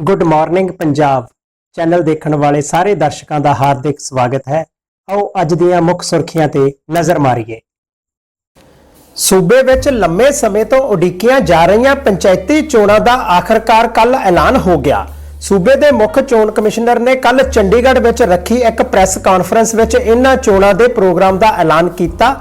Good morning Punjab channel ਦੇਖਣ ਵਾਲੇ ਸਾਰੇ ਦਰਸ਼ਕਾਂ ਦਾ ਹਾਰਦਿਕ ਸਵਾਗਤ ਹੈ। ਆਓ ਅੱਜ ਦੀਆਂ ਮੁੱਖ ਸੁਰਖੀਆਂ ਤੇ ਨਜ਼ਰ ਮਾਰੀਏ। ਸੂਬੇ ਵਿੱਚ ਲੰਮੇ ਸਮੇਂ ਤੋਂ ਉਡੀਕੀਆਂ ਜਾ ਰਹੀਆਂ ਪੰਚਾਇਤੀ ਚੋਣਾਂ ਦਾ ਆਖਰਕਾਰ ਕੱਲ ਐਲਾਨ ਹੋ ਗਿਆ। ਸੂਬੇ ਦੇ ਮੁੱਖ ਚੋਣ ਕਮਿਸ਼ਨਰ ਨੇ ਕੱਲ ਚੰਡੀਗੜ੍ਹ ਵਿੱਚ ਰੱਖੀ ਇੱਕ ਪ੍ਰੈਸ ਕਾਨਫਰੰਸ ਵਿੱਚ ਇਹਨਾਂ ਚੋਣਾਂ ਦੇ ਪ੍ਰੋਗਰਾਮ ਦਾ ਐਲਾਨ ਕੀਤਾ,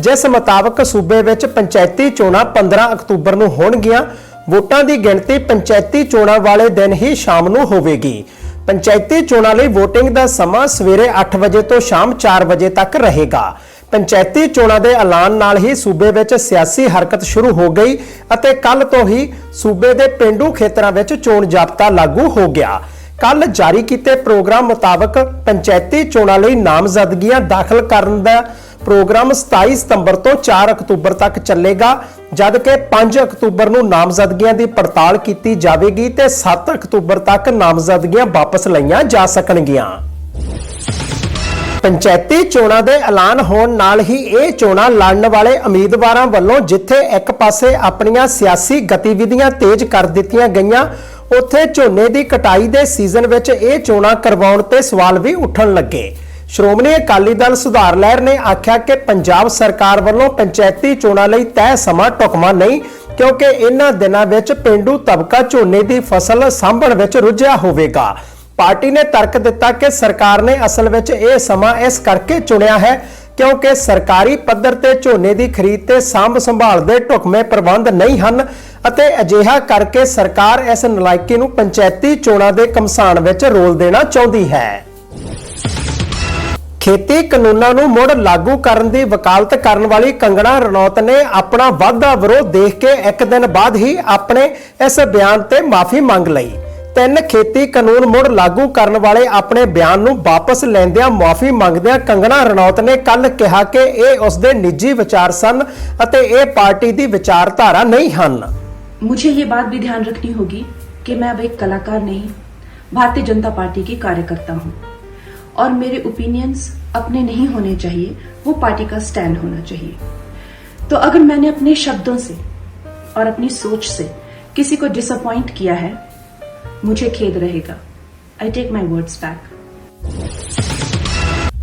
ਜਿਸ ਮੁਤਾਬਕ ਸੂਬੇ ਵਿੱਚ ਪੰਚਾਇਤੀ ਚੋਣਾਂ 15 ਅਕਤੂਬਰ ਨੂੰ ਹੋਣਗੀਆਂ। ਵੋਟਾਂ ਦੀ ਗਿਣਤੀ ਪੰਚਾਇਤੀ ਚੋਣਾਂ ਵਾਲੇ ਦਿਨ ਹੀ ਸ਼ਾਮ ਨੂੰ ਹੋਵੇਗੀ। ਪੰਚਾਇਤੀ ਚੋਣਾਂ ਲਈ VOTING ਦਾ ਸਮਾਂ ਸਵੇਰੇ 8 ਵਜੇ ਤੋਂ ਸ਼ਾਮ 4 ਵਜੇ ਤੱਕ ਰਹੇਗਾ। ਪੰਚਾਇਤੀ ਚੋਣਾਂ ਦੇ ਐਲਾਨ ਨਾਲ ਹੀ ਸੂਬੇ ਵਿੱਚ ਸਿਆਸੀ ਹਰਕਤ ਸ਼ੁਰੂ ਹੋ ਗਈ ਅਤੇ ਕੱਲ ਤੋਂ ਹੀ ਸੂਬੇ ਦੇ ਪਿੰਡੂ ਖੇਤਰਾਂ ਵਿੱਚ ਚੋਣ ਜ਼ਾਬਤਾ ਲਾਗੂ ਹੋ ਗਿਆ। ਕੱਲ ਜਾਰੀ ਕੀਤੇ ਪ੍ਰੋਗਰਾਮ ਮੁਤਾਬਕ ਪੰਚਾਇਤੀ ਚੋਣਾਂ ਲਈ ਨਾਮਜ਼ਦਗੀਆਂ ਦਾਖਲ ਕਰਨ ਦਾ ਪ੍ਰੋਗਰਾਮ 27 ਸਤੰਬਰ ਤੋਂ 4 ਅਕਤੂਬਰ ਤੱਕ ਚੱਲੇਗਾ ਜਦਕਿ 5 ਅਕਤੂਬਰ ਨੂੰ ਨਾਮਜ਼ਦਗੀਆਂ ਦੀ ਪੜਤਾਲ ਕੀਤੀ ਜਾਵੇਗੀ ਤੇ 7 ਅਕਤੂਬਰ ਤੱਕ ਨਾਮਜ਼ਦਗੀਆਂ ਵਾਪਸ ਲਈਆਂ ਜਾ ਸਕਣਗੀਆਂ। ਪੰਚਾਇਤੀ ਚੋਣਾਂ ਦੇ ਐਲਾਨ ਹੋਣ ਨਾਲ ਹੀ ਇਹ ਚੋਣਾਂ ਲੜਨ ਵਾਲੇ ਉਮੀਦਵਾਰਾਂ ਵੱਲੋਂ ਜਿੱਥੇ ਇੱਕ ਪਾਸੇ ਆਪਣੀਆਂ ਸਿਆਸੀ ਗਤੀਵਿਧੀਆਂ ਤੇਜ਼ ਕਰ ਦਿੱਤੀਆਂ ਗਈਆਂ, ਉੱਥੇ ਝੋਨੇ ਦੀ ਕਟਾਈ ਦੇ ਸੀਜ਼ਨ ਵਿੱਚ ਇਹ ਚੋਣਾਂ ਕਰਵਾਉਣ ਤੇ ਸਵਾਲ ਵੀ ਉੱਠਣ ਲੱਗੇ। ਸ਼੍ਰੋਮਣੀ ਅਕਾਲੀ ਦਲ ਸੁਧਾਰ ਲਹਿਰ ਨੇ ਆਖਿਆ ਕਿ ਪੰਜਾਬ ਸਰਕਾਰ ਵੱਲੋਂ ਪੰਚਾਇਤੀ ਚੋਣਾਂ ਲਈ ਤੈਅ ਸਮਾਂ ਟੁਕਮਾ ਨਹੀਂ, ਕਿਉਂਕਿ ਇਹਨਾਂ ਦਿਨਾਂ ਵਿੱਚ ਪਿੰਡੂ ਤਬਕਾ ਝੋਨੇ ਦੀ ਫਸਲ ਸਾਂਭਣ ਵਿੱਚ ਰੁੱਝਿਆ ਹੋਵੇਗਾ। ਪਾਰਟੀ ਨੇ ਤਰਕ ਦਿੱਤਾ ਕਿ ਸਰਕਾਰ ਨੇ ਅਸਲ ਵਿੱਚ ਇਹ ਸਮਾਂ ਇਸ ਕਰਕੇ ਚੁਣਿਆ ਹੈ ਕਿਉਂਕਿ ਸਰਕਾਰੀ ਪੱਧਰ ਤੇ ਝੋਨੇ ਦੀ ਖਰੀਦ ਤੇ ਸਾਂਭ ਸੰਭਾਲ ਦੇ ਢੁਕਵੇਂ ਪ੍ਰਬੰਧ ਨਹੀਂ ਹਨ ਅਤੇ ਅਜਿਹਾ ਕਰਕੇ ਸਰਕਾਰ ਇਸ ਨਲਾਇਕੀ ਨੂੰ ਪੰਚਾਇਤੀ ਚੋਣਾਂ ਦੇ ਕਮਸਾਨ ਵਿੱਚ ਰੋਲ ਦੇਣਾ ਚਾਹੁੰਦੀ ਹੈ। ਖੇਤੀ ਕਾਨੂੰਨਾਂ ਨੂੰ ਮੁੜ ਲਾਗੂ ਕਰਨ ਦੀ ਵਕਾਲਤ ਕਰਨ ਵਾਲੀ ਕੰਗਣਾ ਰਣੌਤ ਨੇ ਆਪਣਾ ਵਾਧਾ ਵਿਰੋਧ ਦੇਖ ਕੇ ਇੱਕ ਦਿਨ ਬਾਅਦ ਹੀ ਆਪਣੇ ਇਸ ਬਿਆਨ ਤੇ ਮਾਫੀ ਮੰਗ ਲਈ ਤਿੰਨ ਖੇਤੀ ਕਾਨੂੰਨ ਮੁੜ ਲਾਗੂ ਕਰਨ ਵਾਲੇ ਆਪਣੇ ਬਿਆਨ ਨੂੰ ਵਾਪਸ ਲੈਂਦਿਆਂ ਮਾਫੀ ਮੰਗਦਿਆਂ ਕੰਗਣਾ ਰਣੌਤ ਨੇ ਕੱਲ ਕਿਹਾ ਕਿ ਇਹ ਉਸਦੇ ਨਿੱਜੀ ਵਿਚਾਰ ਸਨ ਅਤੇ ਇਹ ਪਾਰਟੀ ਦੀ ਵਿਚਾਰਧਾਰਾ ਨਹੀਂ ਹਨ मुझे ये बात भी ध्यान रखनी होगी कि मैं अब एक कलाकार नहीं भारतीय जनता पार्टी की कार्यकर्ता हूँ और मेरे ओपिनियंस अपने नहीं होने चाहिए वो पार्टी का स्टैंड होना चाहिए तो अगर मैंने अपने शब्दों से और अपनी सोच से किसी को डिसअपॉइंट किया है मुझे खेद रहेगा I take my words back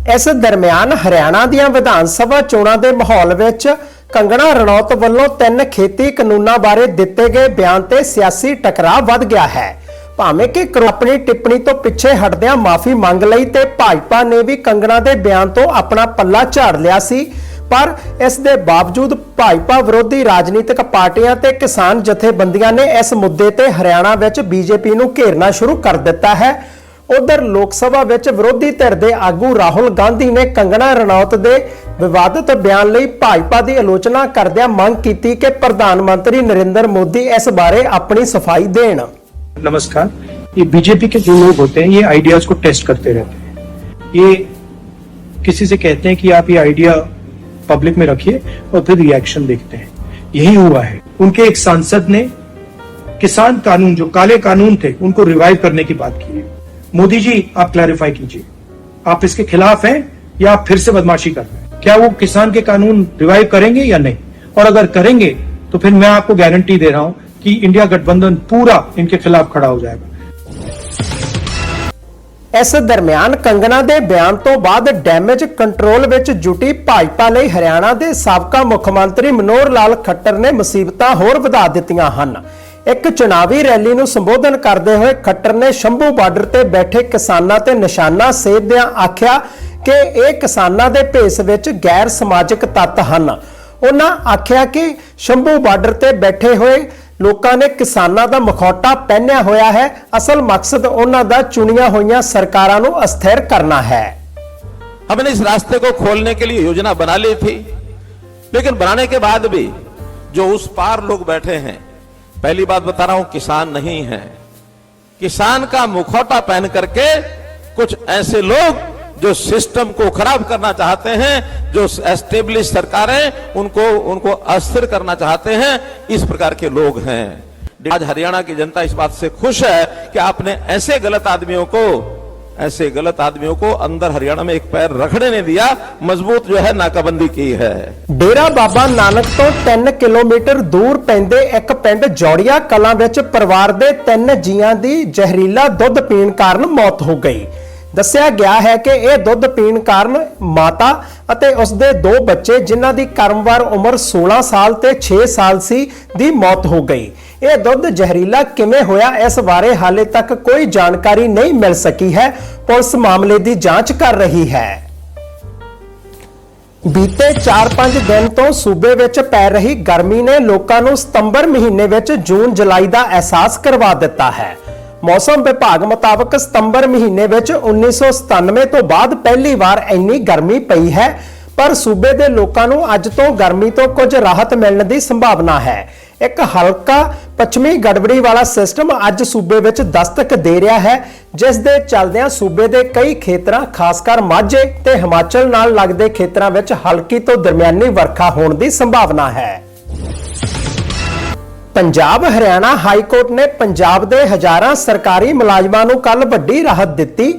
ਇਸ ਦਰਮਿਆਨ ਹਰਿਆਣਾ ਦੀਆਂ ਵਿਧਾਨ ਸਭਾ ਚੋਣਾਂ ਦੇ ਮਾਹੌਲ ਵਿੱਚ ਕੰਗਣਾ ਰਣੌਤ ਵੱਲੋਂ ਤਿੰਨ ਖੇਤੀ ਕਾਨੂੰਨਾਂ ਬਾਰੇ ਦਿੱਤੇ ਗਏ ਬਿਆਨ ਤੇ ਸਿਆਸੀ ਟਕਰਾਅ ਵੱਧ ਗਿਆ ਹੈ ਭਾਵੇਂ ਕਿ ਕਰੋ ਆਪਣੀ ਟਿੱਪਣੀ ਤੋਂ ਪਿੱਛੇ ਹਟਦਿਆਂ ਮਾਫੀ ਮੰਗ ਲਈ ਤੇ ਭਾਜਪਾ ਨੇ ਵੀ ਕੰਗਣਾ ਦੇ ਬਿਆਨ ਤੋਂ ਆਪਣਾ ਪੱਲਾ ਝਾੜ ਲਿਆ ਸੀ। ਪਰ ਇਸ ਦੇ ਬਾਵਜੂਦ ਭਾਜਪਾ ਵਿਰੋਧੀ ਰਾਜਨੀਤਿਕ ਪਾਰਟੀਆਂ ਤੇ ਕਿਸਾਨ ਜਥੇਬੰਦੀਆਂ ਨੇ ਇਸ ਮੁੱਦੇ ਤੇ ਹਰਿਆਣਾ ਵਿੱਚ ਬੀਜੇਪੀ ਨੂੰ ਘੇਰਨਾ ਸ਼ੁਰੂ ਕਰ ਦਿੱਤਾ ਹੈ। ਉਧਰ ਲੋਕ ਸਭਾ ਵਿੱਚ ਵਿਰੋਧੀ ਧਿਰ ਦੇ ਆਗੂ ਰਾਹੁਲ ਗਾਂਧੀ ਨੇ ਕੰਗਣਾ ਰਣੌਤ ਦੇ ਵਿਵਾਦਤ ਬਿਆਨ ਲਈ ਭਾਜਪਾ ਦੀ ਆਲੋਚਨਾ ਕਰਦਿਆਂ ਮੰਗ ਕੀਤੀ ਕਿ ਪ੍ਰਧਾਨ ਮੰਤਰੀ ਨਰਿੰਦਰ ਮੋਦੀ ਇਸ ਬਾਰੇ ਆਪਣੀ ਸਫ਼ਾਈ ਦੇਣ। नमस्कार। ये बीजेपी के जो लोग होते हैं, ये आइडियाज़ को टेस्ट करते रहते हैं। ये किसी से कहते हैं कि आप ये आइडिया पब्लिक में रखिए और फिर रिएक्शन देखते हैं। यही हुआ है। उनके एक सांसद ने किसान कानून, जो काले कानून थे, उनको रिवाइव करने की बात की है। मोदी जी, आप क्लैरिफाई कीजिए। आप इसके खिलाफ हैं या आप फिर से बदमाशी कर रहे हैं? क्या वो किसान के कानून रिवाइव करेंगे या नहीं? और अगर करेंगे तो फिर मैं आपको गारंटी दे रहा हूँ कि इंडिया गठबंधन पूरा इनके खिलाफ खड़ा हो जाएगा ਇਸ ਦਰਮਿਆਨ ਕੰਗਨਾ ਦੇ ਬਿਆਨ ਤੋਂ ਬਾਅਦ ਡੈਮੇਜ ਕੰਟਰੋਲ ਵਿੱਚ ਜੁਟੀ ਭਾਜਪਾ ਲਈ ਹਰਿਆਣਾ ਦੇ ਸਾਬਕਾ ਮੁੱਖ ਮੰਤਰੀ ਮਨੋਹਰ ਲਾਲ ਖੱਟਰ ਨੇ ਮੁਸੀਬਤਾਂ ਹੋਰ ਵਧਾ ਦਿੱਤੀਆਂ ਹਨ ਇੱਕ ਚੁਣਾਵੀ ਰੈਲੀ ਨੂੰ ਸੰਬੋਧਨ ਕਰਦੇ ਹੋਏ ਖੱਟਰ ਨੇ ਸ਼ੰਭੂ ਬਾਰਡਰ ਤੇ ਬੈਠੇ ਕਿਸਾਨਾਂ ਤੇ ਨਿਸ਼ਾਨਾ ਸੇਧਦਿਆਂ ਆਖਿਆ ਕਿ ਇਹ ਕਿਸਾਨਾਂ ਦੇ ਭੇਸ ਵਿੱਚ ਗੈਰ ਸਮਾਜਿਕ ਤੱਤ ਹਨ ਉਹਨਾਂ ਆਖਿਆ ਕਿ ਸ਼ੰਭੂ ਬਾਰਡਰ ਤੇ ਬੈਠੇ ਹੋਏ ਲੋਕਾਂ ਨੇ ਕਿਸਾਨਾਂ ਦਾ ਮਖੌਟਾ ਪਹਿਨਿਆ ਹੋਇਆ ਹੈ ਅਸਲ ਮਕਸਦ ਉਹਨਾਂ ਦਾ ਚੁਣੀਆਂ ਹੋਈਆਂ ਸਰਕਾਰਾਂ ਨੂੰ ਅਸਥਿਰ ਕਰਨਾ ਹੈ हमने इस रास्ते को खोलने के लिए योजना बना ली थी लेकिन बनाने के बाद भी जो उस पार लोग बैठे हैं पहली बात बता रहा हूं किसान नहीं है किसान का मुखौटा पहन करके कुछ ऐसे लोग जो सिस्टम को खराब करना चाहते हैं जो एस्टेब्लिश सरकारें उनको उनको अस्थिर करना चाहते हैं इस प्रकार के लोग हैं आज हरियाणा की जनता इस बात से खुश है कि आपने ऐसे गलत आदमियों को ऐसे गलत आदमियों को अंदर हरियाणा में एक पैर रखने नहीं दिया मजबूत जो है नाकाबंदी की है ਡੇਰਾ ਬਾਬਾ ਨਾਨਕ ਤੋਂ 3 ਕਿਲੋਮੀਟਰ ਦੂਰ ਪੈਂਦੇ ਇੱਕ ਪਿੰਡ ਜੌੜੀਆ ਕਲਾਂ ਵਿੱਚ ਪਰਿਵਾਰ ਦੇ ਤਿੰਨ ਜੀਆਂ ਦੀ ਜ਼ਹਿਰੀਲਾ ਦੁੱਧ ਪੀਣ ਕਾਰਨ ਮੌਤ ਹੋ ਗਈ ਦੱਸਿਆ ਗਿਆ ਹੈ ਕਿ ਇਹ ਦੁੱਧ ਪੀਣ ਕਾਰਨ ਮਾਤਾ ਅਤੇ ਉਸ ਦੇ ਦੋ ਬੱਚੇ, ਜਿਨ੍ਹਾਂ ਦੀ ਕਰਮਵਾਰ ਉਮਰ 16 ਸਾਲ ਤੇ 6 ਸਾਲ ਸੀ, ਦੀ ਮੌਤ ਹੋ ਗਈ। ਇਹ ਦੁੱਧ ਜ਼ਹਿਰੀਲਾ ਕਿਵੇਂ ਹੋਇਆ, ਇਸ ਬਾਰੇ ਹਾਲੇ ਤੱਕ ਕੋਈ ਜਾਣਕਾਰੀ ਨਹੀਂ ਮਿਲ ਸਕੀ ਹੈ। ਪੁਲਿਸ ਮਾਮਲੇ ਦੀ ਜਾਂਚ ਕਰ ਰਹੀ ਹੈ। ਬੀਤੇ 4-5 ਦਿਨ ਤੋਂ ਸੂਬੇ ਵਿੱਚ ਪੈ ਰਹੀ ਗਰਮੀ ਨੇ ਲੋਕਾਂ ਨੂੰ ਸਤੰਬਰ ਮਹੀਨੇ ਵਿੱਚ ਜੂਨ ਜੁਲਾਈ ਦਾ ਅਹਿਸਾਸ ਕਰਵਾ ਦਿੱਤਾ ਹੈ। ਮੌਸਮ ਵਿਭਾਗ ਮੁਤਾਬਕ ਸਤੰਬਰ ਮਹੀਨੇ ਵਿੱਚ 1997 ਤੋਂ ਬਾਅਦ ਪਹਿਲੀ ਵਾਰ ਇੰਨੀ ਗਰਮੀ ਪਈ ਹੈ, ਪਰ ਸੂਬੇ ਦੇ ਲੋਕਾਂ ਨੂੰ ਅੱਜ ਤੋਂ ਗਰਮੀ ਤੋਂ ਕੁਝ ਰਾਹਤ ਮਿਲਣ ਦੀ ਸੰਭਾਵਨਾ ਹੈ। ਇੱਕ ਹਲਕਾ ਪੱਛਮੀ ਗੜਬੜੀ ਵਾਲਾ ਸਿਸਟਮ ਅੱਜ ਸੂਬੇ ਵਿੱਚ ਦਸਤਕ ਦੇ ਰਿਹਾ ਹੈ, ਜਿਸ ਦੇ ਚੱਲਦਿਆਂ ਸੂਬੇ ਦੇ ਕਈ ਖੇਤਰਾਂ, ਖਾਸ ਕਰ ਮਾਝੇ ਤੇ ਹਿਮਾਚਲ ਨਾਲ ਲੱਗਦੇ ਖੇਤਰਾਂ ਵਿੱਚ ਹਲਕੀ ਤੋਂ ਦਰਮਿਆਨੀ ਵਰਖਾ ਹੋਣ ਦੀ ਸੰਭਾਵਨਾ ਹੈ। ਪੰਜਾਬ, ਹਰਿਆਣਾ ਹਾਈ ਕੋਰਟ ਨੇ ਪੰਜਾਬ ਦੇ ਹਜ਼ਾਰਾਂ ਸਰਕਾਰੀ ਮੁਲਾਜ਼ਮਾਂ ਨੂੰ ਕੱਲ ਵੱਡੀ ਰਾਹਤ ਦਿੱਤੀ।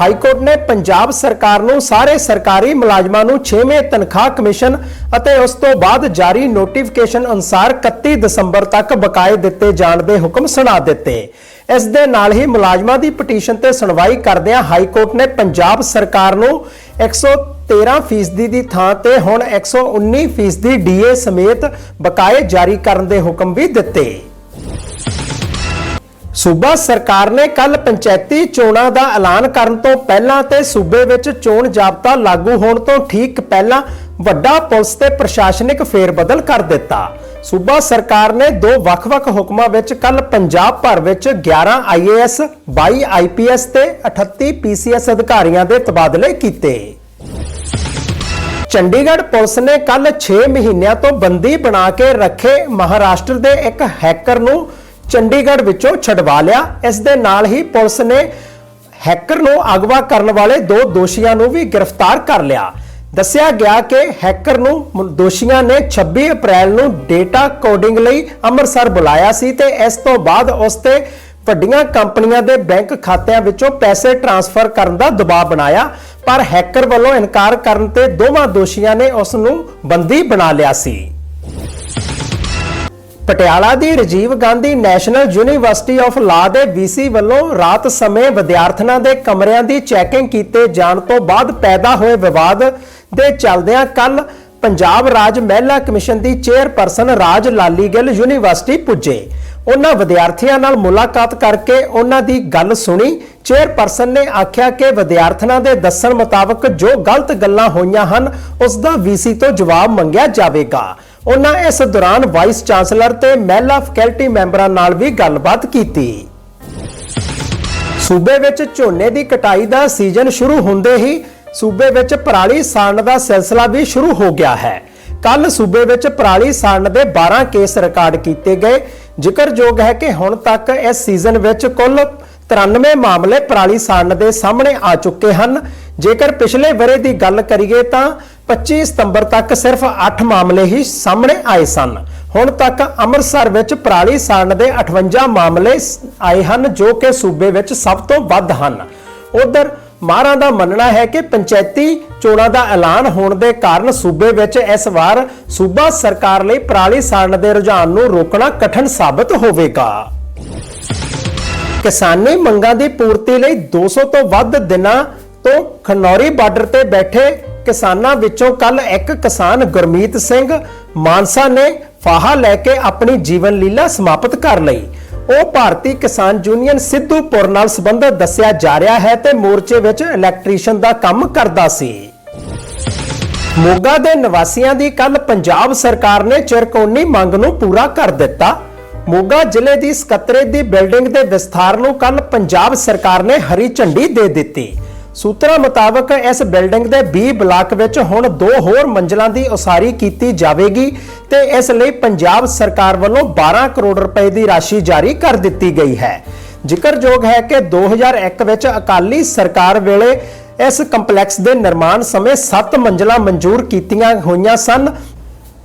ਹਾਈ ਕੋਰਟ ਨੇ ਪੰਜਾਬ ਸਰਕਾਰ ਨੂੰ ਸਾਰੇ ਸਰਕਾਰੀ ਮੁਲਾਜ਼ਮਾਂ ਨੂੰ 6ਵੇਂ ਤਨਖਾਹ ਕਮਿਸ਼ਨ ਅਤੇ ਉਸ ਤੋਂ ਬਾਅਦ ਜਾਰੀ ਨੋਟੀਫਿਕੇਸ਼ਨ ਅਨੁਸਾਰ 31 ਦਸੰਬਰ ਤੱਕ ਬਕਾਏ ਦਿੱਤੇ ਜਾਣ ਦੇ ਹੁਕਮ ਸੁਣਾ ਦਿੱਤੇ। ਇਸ ਦੇ ਨਾਲ ਹੀ ਮੁਲਾਜ਼ਮਾਂ ਦੀ ਪਟੀਸ਼ਨ ਤੇ ਸੁਣਵਾਈ ਕਰਦਿਆਂ ਹਾਈ ਕੋਰਟ ਨੇ ਪੰਜਾਬ ਸਰਕਾਰ ਨੂੰ 113 ਫੀਸਦੀ ਦੀ ਥਾਂ ਤੇ ਹੁਣ 119 ਫੀਸਦੀ ਡੀਏ ਸਮੇਤ ਬਕਾਏ ਜਾਰੀ ਕਰਨ ਦੇ ਹੁਕਮ ਵੀ ਦਿੱਤੇ। ਸੂਬਾ ਸਰਕਾਰ ਨੇ ਕੱਲ ਪੰਚਾਇਤੀ ਚੋਣਾਂ ਦਾ ਐਲਾਨ ਕਰਨ ਤੋਂ ਪਹਿਲਾਂ ਤੇ ਸੂਬੇ ਵਿੱਚ ਚੋਣ ਜਾਬਤਾ ਲਾਗੂ ਹੋਣ ਤੋਂ ਠੀਕ ਪਹਿਲਾਂ ਵੱਡਾ ਪੁਲਿਸ ਤੇ ਪ੍ਰਸ਼ਾਸਨਿਕ ਫੇਰਬਦਲ ਕਰ ਦਿੱਤਾ। ਸੂਬਾ ਸਰਕਾਰ ਨੇ ਦੋ ਵੱਖ-ਵੱਖ ਹੁਕਮਾਂ ਵਿੱਚ ਕੱਲ ਪੰਜਾਬ ਭਰ ਵਿੱਚ 11 ਆਈਏਐਸ 22 ਆਈਪੀਐਸ ਤੇ 38 ਪੀਸੀਐਸ ਅਧਿਕਾਰੀਆਂ ਦੇ ਤਬਾਦਲੇ ਕੀਤੇ। ਚੰਡੀਗੜ੍ਹ ਪੁਲਿਸ ਨੇ ਕੱਲ 6 ਮਹੀਨਿਆਂ ਤੋਂ ਬੰਦੀ ਬਣਾ ਕੇ ਰੱਖੇ ਮਹਾਰਾਸ਼ਟਰ ਦੇ ਇੱਕ ਹੈਕਰ ਨੂੰ ਚੰਡੀਗੜ੍ਹ ਵਿੱਚੋਂ ਛਡਵਾ ਲਿਆ। ਇਸ ਦੇ ਨਾਲ ਹੀ ਪੁਲਿਸ ਨੇ ਹੈਕਰ ਨੂੰ ਅਗਵਾ ਕਰਨ ਵਾਲੇ ਦੋ ਦੋਸ਼ੀਆਂ ਨੂੰ ਵੀ ਗ੍ਰਿਫਤਾਰ ਕਰ ਲਿਆ। ਦੱਸਿਆ ਗਿਆ ਕਿ ਹੈਕਰ ਨੂੰ ਮ- ਦੋਸ਼ੀਆਂ ਨੇ 26 ਅਪ੍ਰੈਲ ਨੂੰ ਡੇਟਾ ਕੋਡਿੰਗ ਲਈ ਅੰਮ੍ਰਿਤਸਰ ਬੁਲਾਇਆ ਸੀ ਤੇ ਇਸ ਤੋਂ ਬਾਅਦ ਉਸ ਤੇ ਵੱਡੀਆਂ ਕੰਪਨੀਆਂ ਦੇ ਬੈਂਕ ਖਾਤਿਆਂ ਵਿੱਚੋਂ ਪੈਸੇ ਟ੍ਰਾਂਸਫਰ ਕਰਨ ਦਾ ਦਬਾਅ ਬਣਾਇਆ, ਪਰ ਹੈਕਰ ਵੱਲੋਂ ਇਨਕਾਰ ਕਰਨ ਤੇ ਦੋਵਾਂ ਦੋਸ਼ੀਆਂ ਨੇ ਉਸ ਨੂੰ ਬੰਦੀ ਬਣਾ ਲਿਆ ਸੀ। ਪਟਿਆਲਾ ਦੀ Rajiv Gandhi national university of law ਦੇ ਵੀਸੀ ਵੱਲੋਂ ਰਾਤ ਸਮੇਂ ਵਿਦਿਆਰਥਣਾਂ ਦੇ ਕਮਰਿਆਂ ਦੀ ਚੈਕਿੰਗ ਕੀਤੇ ਜਾਣ ਤੋਂ ਬਾਅਦ ਪੈਦਾ ਹੋਏ ਵਿਵਾਦ ਦੇ ਚੱਲਦਿਆਂ ਕੱਲ ਪੰਜਾਬ ਰਾਜ ਮਹਿਲਾ ਕਮਿਸ਼ਨ ਦੀ ਚੇਅਰਪਰਸਨ ਰਾਜ ਲਾਲੀ ਗਿੱਲ ਯੂਨੀਵਰਸਿਟੀ ਪੁੱਜੇ। ਉਹਨਾਂ ਵਿਦਿਆਰਥੀਆਂ ਨਾਲ ਮੁਲਾਕਾਤ ਕਰਕੇ ਉਹਨਾਂ ਦੀ ਗੱਲ ਸੁਣੀ। ਚੇਅਰਪਰਸਨ ਨੇ ਆਖਿਆ ਕਿ ਵਿਦਿਆਰਥਣਾਂ ਦੇ ਦੱਸਣ ਮੁਤਾਬਕ ਜੋ ਗਲਤ ਗੱਲਾਂ ਹੋਈਆਂ ਹਨ, ਉਸ ਦਾ ਵੀਸੀ ਤੋਂ ਜਵਾਬ ਮੰਗਿਆ ਜਾਵੇਗਾ। ਉਹਨਾਂ ਇਸ ਦੌਰਾਨ ਵਾਈਸ ਚਾਂਸਲਰ ਤੇ ਮਹਿਲਾ ਫੈਕਲਟੀ ਮੈਂਬਰਾਂ ਨਾਲ ਵੀ ਗੱਲਬਾਤ ਕੀਤੀ। ਸੂਬੇ ਵਿੱਚ ਝੋਨੇ ਦੀ ਕਟਾਈ ਦਾ ਸੀਜ਼ਨ ਸ਼ੁਰੂ ਹੁੰਦੇ ਹੀ ਸੂਬੇ ਵਿੱਚ ਪਰਾਲੀ ਸਾੜਨ ਦਾ ਸਿਲਸਿਲਾ ਵੀ ਸ਼ੁਰੂ ਹੋ ਗਿਆ ਹੈ। ਕੱਲ ਸੂਬੇ ਵਿੱਚ ਪਰਾਲੀ ਸਾੜਨ ਦੇ 12 ਕੇਸ ਰਿਕਾਰਡ ਕੀਤੇ ਗਏ। ਜ਼ਿਕਰਯੋਗ ਹੈ ਕਿ ਹੁਣ ਤੱਕ ਇਸ ਸੀਜ਼ਨ ਵਿੱਚ ਕੁੱਲ 93 ਮਾਮਲੇ ਪਰਾਲੀ ਸਾੜਨ ਦੇ ਸਾਹਮਣੇ ਆ ਚੁੱਕੇ ਹਨ। ਜੇਕਰ ਪਿਛਲੇ ਵਰੇ ਦੀ ਗੱਲ ਕਰੀਏ ਤਾਂ 25 ਸਤੰਬਰ ਤੱਕ ਸਿਰਫ 8 ਮਾਮਲੇ ਹੀ ਸਾਹਮਣੇ ਆਏ ਸਨ। ਹੁਣ ਤੱਕ ਅੰਮ੍ਰਿਤਸਰ ਵਿੱਚ ਪਰਾਲੀ ਸਾੜਨ ਦੇ 58 ਮਾਮਲੇ ਆਏ ਹਨ, ਜੋ ਕਿ ਸੂਬੇ ਵਿੱਚ ਸਭ ਤੋਂ ਵੱਧ ਹਨ। ਉਧਰ ਮਾਰਾਂ ਦਾ ਮੰਨਣਾ ਹੈ ਕਿ ਪੰਚਾਇਤੀ ਚੋਣਾਂ ਦਾ ਐਲਾਨ ਹੋਣ ਦੇ ਕਾਰਨ ਸੂਬੇ ਵਿੱਚ ਇਸ ਵਾਰ ਸੂਬਾ ਸਰਕਾਰ ਲਈ ਪਰਾਲੀ ਸਾੜਨ ਦੇ ਰੁਝਾਨ ਨੂੰ ਰੋਕਣਾ ਕਠਿਨ ਸਾਬਤ ਹੋਵੇਗਾ। ਕਿਸਾਨੀ ਮੰਗਾਂ ਦੀ ਪੂਰਤੀ ਲਈ 200 ਤੋਂ ਵੱਧ ਦਿਨਾਂ ਤੋਂ ਖਨੌਰੀ ਬਾਰਡਰ ਤੇ ਬੈਠੇ ਕਿਸਾਨਾਂ ਵਿੱਚੋਂ ਕੱਲ ਇੱਕ ਕਿਸਾਨ ਗੁਰਮੀਤ ਸਿੰਘ ਮਾਨਸਾ ਨੇ ਫਾਹਾ ਲੈ ਕੇ ਆਪਣੀ ਜੀਵਨ ਲੀਲਾ ਸਮਾਪਤ ਕਰ ਲਈ। ਉਹ ਭਾਰਤੀ ਕਿਸਾਨ ਯੂਨੀਅਨ ਸਿੱਧੂਪੁਰ ਨਾਲ ਸੰਬੰਧਿਤ ਦੱਸਿਆ ਜਾ ਰਿਹਾ ਹੈ ਤੇ ਮੋਰਚੇ ਵਿੱਚ ਇਲੈਕਟ੍ਰੀਸ਼ੀਅਨ ਦਾ ਕੰਮ ਕਰਦਾ ਸੀ। ਮੋਗਾ ਦੇ ਨਿਵਾਸੀਆਂ ਦੀ ਕੱਲ ਪੰਜਾਬ ਸਰਕਾਰ ਨੇ ਚਿਰਕੋਨੀ ਮੰਗ ਨੂੰ ਪੂਰਾ ਕਰ ਦਿੱਤਾ। ਮੋਗਾ ਜ਼ਿਲ੍ਹੇ ਦੀ ਸਕੱਤਰੇ ਦੀ ਬਿਲਡਿੰਗ ਦੇ ਵਿਸਥਾਰ ਨੂੰ ਕੱਲ ਪੰਜਾਬ ਸਰਕਾਰ ਨੇ ਹਰੀ ਝੰਡੀ ਦੇ ਦਿੱਤੀ। ਸੂਤਰਾਂ ਮੁਤਾਬਕ ਇਸ ਬਿਲਡਿੰਗ ਦੇ 20 ਬਲਾਕ ਵਿੱਚ ਹੁਣ ਦੋ ਹੋਰ ਮੰਜ਼ਲਾਂ ਦੀ ਉਸਾਰੀ ਕੀਤੀ ਜਾਵੇਗੀ ਤੇ ਇਸ ਲਈ ਪੰਜਾਬ ਸਰਕਾਰ ਵੱਲੋਂ 12 ਕਰੋੜ ਰੁਪਏ ਦੀ ਰਾਸ਼ੀ ਜਾਰੀ ਕਰ ਦਿੱਤੀ ਗਈ ਹੈ। ਜ਼ਿਕਰਯੋਗ ਹੈ ਕਿ 2001 ਵਿੱਚ ਅਕਾਲੀ ਸਰਕਾਰ ਵੇਲੇ ਇਸ ਕੰਪਲੈਕਸ ਦੇ ਨਿਰਮਾਣ ਸਮੇਂ 7 ਮੰਜ਼ਲਾਂ ਮਨਜ਼ੂਰ ਕੀਤੀਆਂ ਹੋਈਆਂ ਸਨ,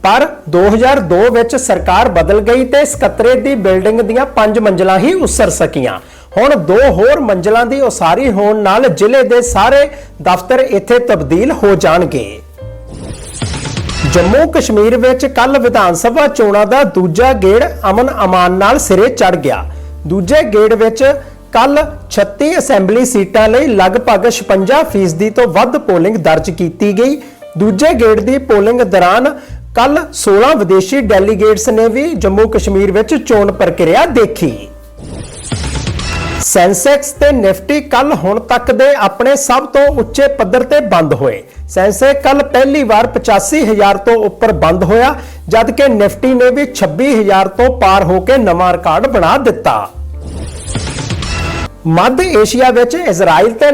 ਪਰ 2002 ਵਿੱਚ ਸਰਕਾਰ ਬਦਲ ਗਈ ਤੇ ਸਕੱਤਰੇ ਦੀ ਬਿਲਡਿੰਗ ਦੀਆਂ 5 ਮੰਜ਼ਲਾਂ ਹੀ ਉਸਰ ਸਕੀਆਂ। ਹੁਣ ਦੋ ਹੋਰ ਮੰਜ਼ਲਾਂ ਦੀ ਉਸਾਰੀ ਹੋਣ ਨਾਲ ਜ਼ਿਲ੍ਹੇ ਦੇ ਸਾਰੇ ਦਫ਼ਤਰ ਇੱਥੇ ਤਬਦੀਲ ਹੋ ਜਾਣਗੇ। ਜੰਮੂ ਕਸ਼ਮੀਰ ਵਿੱਚ ਕੱਲ ਵਿਧਾਨ ਸਭਾ ਚੋਣਾਂ ਦਾ ਦੂਜਾ ਗੇੜ ਅਮਨ ਅਮਾਨ ਨਾਲ ਸਿਰੇ ਚੜ ਗਿਆ। ਦੂਜੇ ਗੇੜ ਵਿੱਚ ਕੱਲ 36 ਅਸੈਂਬਲੀ ਸੀਟਾਂ ਲਈ ਲਗਭਗ 56% ਤੋਂ ਵੱਧ ਪੋਲਿੰਗ ਦਰਜ ਕੀਤੀ ਗਈ। ਦੂਜੇ ਗੇੜ ਦੀ ਪੋਲਿੰਗ ਦੌਰਾਨ ਕੱਲ 16 ਵਿਦੇਸ਼ੀ ਡੈਲੀਗੇਟਸ ਨੇ ਵੀ ਜੰਮੂ ਕਸ਼ਮੀਰ ਵਿੱਚ ਚੋਣ ਪ੍ਰਕਿਰਿਆ ਦੇਖੀ। ਸੈਂਸੈਕਸ ਤੇ ਨਿਫਟੀ ਕੱਲ ਹੁਣ ਤੱਕ ਦੇ ਆਪਣੇ ਸਭ ਤੋਂ ਉੱਚੇ ਪੱਧਰ ਤੇ ਬੰਦ ਹੋਏ। ਸੈਂਸੈਕਸ ਕੱਲ ਪਹਿਲੀ ਵਾਰ 85000 ਤੋਂ ਉੱਪਰ ਬੰਦ ਹੋਇਆ ਜਦ ਨਿਫਟੀ ਨੇ ਵੀ 26000 ਤੋਂ ਪਾਰ ਹੋ ਕੇ ਨਵਾਂ ਰਿਕਾਰਡ ਬਣਾ ਦਿੱਤਾ। ਮੱਧ ਏਸ਼ੀਆ ਵਿੱਚ ਇਜ਼ਰਾਈਲ ਤੇ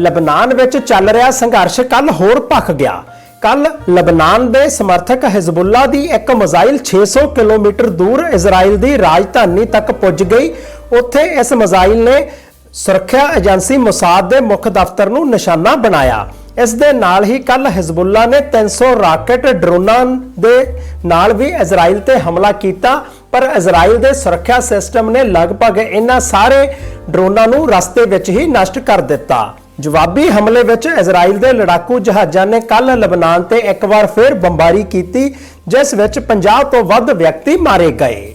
ਲਬਨਾਨ ਵਿੱਚ ਚੱਲ ਰਿਹਾ ਸੰਘਰਸ਼ ਕੱਲ ਹੋਰ ਭਖ ਗਿਆ। ਕੱਲ ਲਬਨਾਨ ਦੇ ਸਮਰਥਕ ਹਿਜ਼ਬੁੱਲਾ ਦੀ ਇੱਕ ਮਿਜ਼ਾਈਲ 600 ਕਿਲੋਮੀਟਰ ਦੂਰ ਇਜ਼ਰਾਈਲ ਦੀ ਰਾਜਧਾਨੀ ਤੱਕ ਪੁੱਜ ਗਈ। ਉੱਥੇ ਇਸ ਮਿਜ਼ਾਈਲ ਨੇ ਸੁਰੱਖਿਆ ਏਜੰਸੀ ਮੁਸਾਦ ਦੇ ਮੁੱਖ ਦਫ਼ਤਰ ਨੂੰ ਨਿਸ਼ਾਨਾ ਬਣਾਇਆ। ਇਸ ਦੇ ਨਾਲ ਹੀ ਕੱਲ ਹਿਜ਼ਬੁੱਲਾ ਨੇ 300 ਰਾਕੇਟ ਡਰੋਨਾਂ ਦੇ ਨਾਲ ਵੀ ਇਜ਼ਰਾਈਲ ਤੇ ਹਮਲਾ ਕੀਤਾ, ਪਰ ਇਜ਼ਰਾਈਲ ਦੇ ਸੁਰੱਖਿਆ ਸਿਸਟਮ ਨੇ ਲਗਭਗ ਇਹਨਾਂ ਸਾਰੇ ਡਰੋਨਾਂ ਨੂੰ ਰਸਤੇ ਵਿੱਚ ਹੀ ਨਸ਼ਟ ਕਰ ਦਿੱਤਾ। ਜਵਾਬੀ ਹਮਲੇ ਵਿੱਚ ਇਜ਼ਰਾਈਲ ਦੇ ਲੜਾਕੂ ਜਹਾਜ਼ਾਂ ਨੇ ਕੱਲ ਲਬਨਾਨ ਤੇ ਇੱਕ ਵਾਰ ਫਿਰ ਬੰਬਾਰੀ ਕੀਤੀ, ਜਿਸ ਵਿੱਚ 50 ਤੋਂ ਵੱਧ ਵਿਅਕਤੀ ਮਾਰੇ ਗਏ।